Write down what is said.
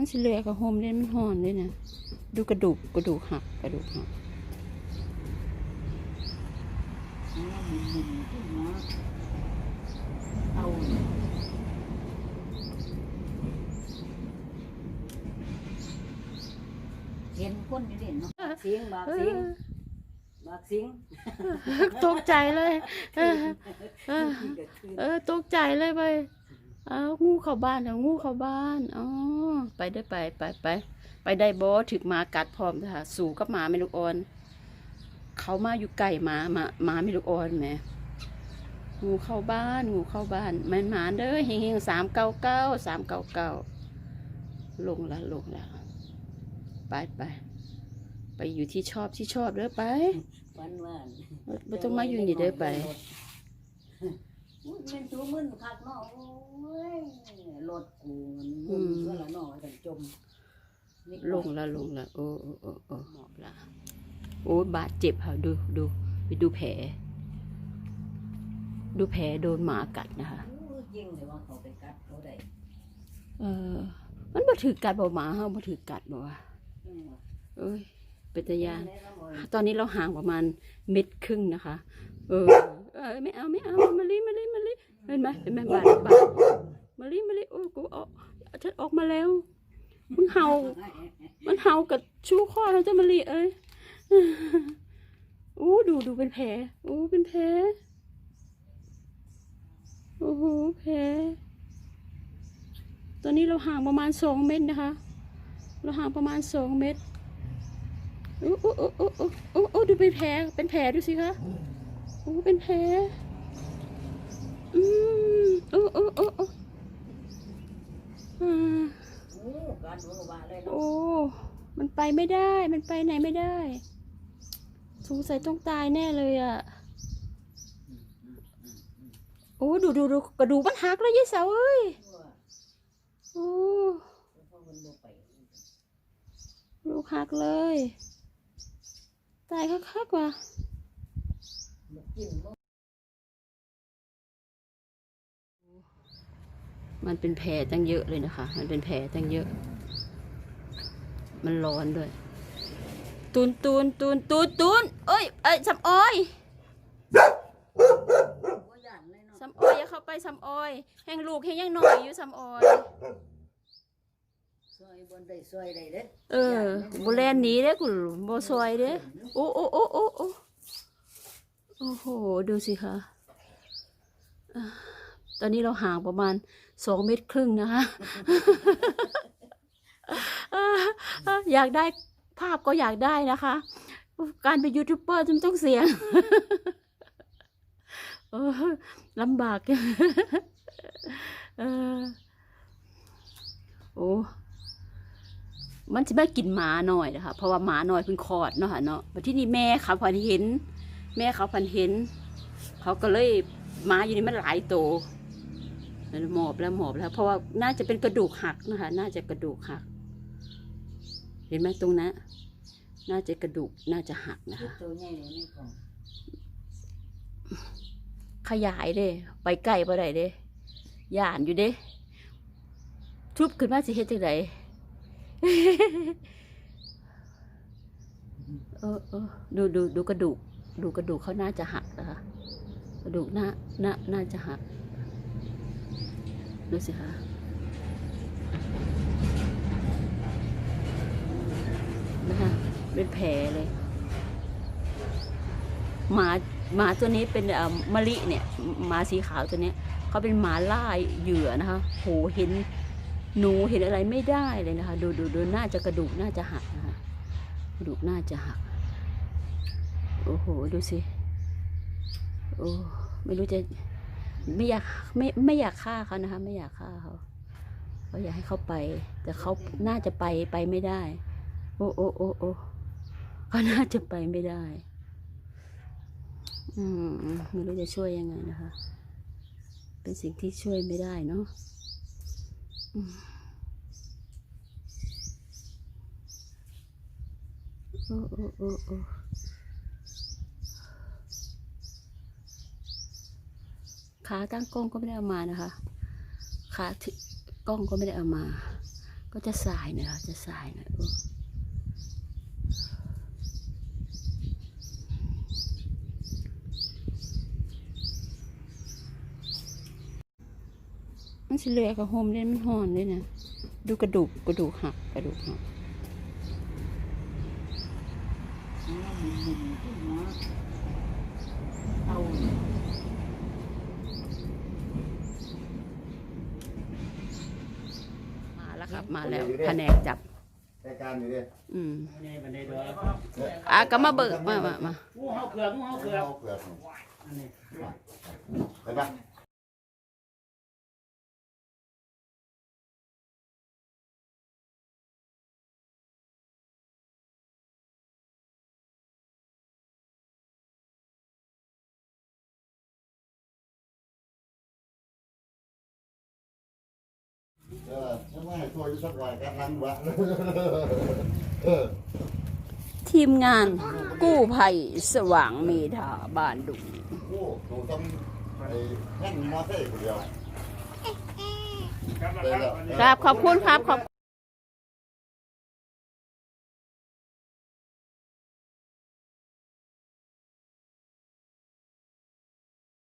มันสิเหลือกับโฮมเล่นมันห่อนเลยนะดูกระดูกกระดูกหักกระดูกหักเอาเห็นคนอยู่เด่นเนาะเสียงบากเสียงบากเสียงตกใจเลย เออเออเออตกใจเลยไปเอางูเข้าบ้านเอางูเข้าบ้านอ๋อไปได้อไปไปไปไปได้บอถึกหมากัดพร้อมค่ะสู่กับหมาไม่ลูกอ่อน เขามาอยู่ใกล้หมาหมาหมาไม่ลูกอ่อนแหมงูเข้าบ้าน งูเข้าบ้านแมันหมาเด้อเฮงๆสามเก้าเก้าสามเก้าเก้าลงละลงละไปไปไปอยู่ที่ชอบที่ชอบเด้อไปวันวานบ่ต้องมาอยู่นี่เด้อไป อุ้ยเป็นตัวมึนคักเนาะโอ้ยรถกูมันมึนก็ละเนาะกันจมนี่ลงละลงละโอ้โอ้โอ้โอ้หมอบละโอ้บาดเจ็บค่ะดูดูไปดูแผล ดูแผลโดนหมากัดนะคะโอ้ยยิงเลยว่าเขาไปกัดเขาได้เออ มันบ่ถือกัดบ่หมาเฮาบ่ถือกัดบ่วะอืม เอ้ยเป็นตายานตอนนี้เราห่างประมาณเม็ดครึ่งนะคะ เออเออไม่เอาไม่เอามาลิมาลิมาลิเห็นไหมเห็นไหมบาดบาดมาลิมาลิโอ้กูออกฉันออกมาแล้วมึงเห่า มันเห่ากับชูข้อเราจะมาลีเอ้ยอู้ดูดูเป็นแผลอู้เป็นแผลโอ้โหแผลตอนนี้เราห่างประมาณสองเมตรนะคะ เราห่างประมาณสองเมตร อู้อู้อู้อู้อู้อู้อู้ดูเป็นแผลเป็นแผลดูสิคะอู้เป็นแผลอืมอู้อู้อู้อู้โอ้อ่าโอ้มันไปไม่ได้ มันไปไหนไม่ได้ สงสัยต้องตายแน่เลยอะ โอ้ดูดูดูกระดูกมันหักแล้วยายเสาเอ้ย โอ้ลูกหักเลย ตายคักๆว่ะมันเป็นแผลตั้งเยอะเลยนะคะ มันเป็นแผลตั้งเยอะ มันร้อนด้วย ตูนตูนตูนตูนตูนเอ้ยเอ้ยสำออยบ่ย่านเลยเนาะสำออยอย่าเข้าไปสำออย แห่งลูกแห่งยังหน้อยอยู่สำออย ซอยบนได้ซอยได้เด้อเออบ่แลนหนีเด้กูบ่ซอยเด้โอ้โอ้โอ้โอ้โอ้โอ้โห ดูสิคะอ่าตอนนี้เราห่างประมาณสองเมตรครึ่งนะคะอ่าอ่าอยากได้ภาพก็อยากได้นะคะ การเป็นยูทูบเบอร์มันต้องเสี่ยงเออลำบากเออโอ้ มันจะม่กินหมาหน่อยนะคะเพราะว่าหมาหน่อยเพิ่งคลอดเนาะค่ะเนาะที่นี่แม่เขาพันเห็น แม่เขาพันเห็น เขาก็เลยหมาอยู่นี่มันหลายโตวแล้วหมอบแล้วหมอบแล้ว เพราะว่าน่าจะเป็นกระดูกหักนะคะ น่าจะกระดูกหัก เห็นไหมตรงนั้นน่าจะกระดูกน่าจะหักนะคะขยายเด้ ไปไกลบ่ได้เด้ย่านอยู่เด้ ทุบขึ้นมาสิเฮ็ดจังได เออเออดูดูดูกระดูก ดูกระดูกเขาน่าจะหักนะคะกระดูกน่าน่าน่าจะหัก ดูสิคะนะคะเป็นแผลเลย หมาหมาตัวนี้เป็นเอ่อมะลิเนี่ยหมาสีขาวตัวนี้เขาเป็นหมาล่าเหยื่อนะคะโหเห็น หนูเห็นอะไรไม่ได้เลยนะคะ ดูดูดูน่าจะกระดูกน่าจะหักนะคะกระดูกน่าจะหัก โอ้โห ดูสิ โอ้ไม่รู้จะไม่อยากไม่ไม่อยากฆ่าเขานะคะ ไม่อยากฆ่าเขาเขาอยากให้เขาไป แต่เขาน่าจะไปไปไม่ได้ โอ้โอ้โอ้โอ้เขาน่าจะไปไม่ได้ อืมไม่รู้จะช่วยยังไงนะคะ เป็นสิ่งที่ช่วยไม่ได้เนาะ โอ้โอ้โอ้โอ้ขาตั้งกล้องก็ไม่ได้เอามานะคะ ขาที่กล้องก็ไม่ได้เอามา ก็จะสายหนะคะจะสายหน่อยเออ มันสิเหลือกับโฮมเล่นมันห่อนเลยนะ ดูกระดูกกระดูกหักกระดูกหักเอามาแล้วครับมาแล้วแผนกจับรายการอยู่ดิอืมนี่มันได้เด้ออะก็มาเบิกมามามางูเห่าเขือกงูเห่าเขือกเอาเปลือกอันนี้เห็นปะ ไมให้ตัวอยู่สักวันกันลังวะเออทีมงานกู้ภัยสว่างเมธาบ้านดุงโอ้หนูทำไอ้แท่นมอเตอร์คนเดียว ครับเลยแล้วครับขอบคุณครับขอบ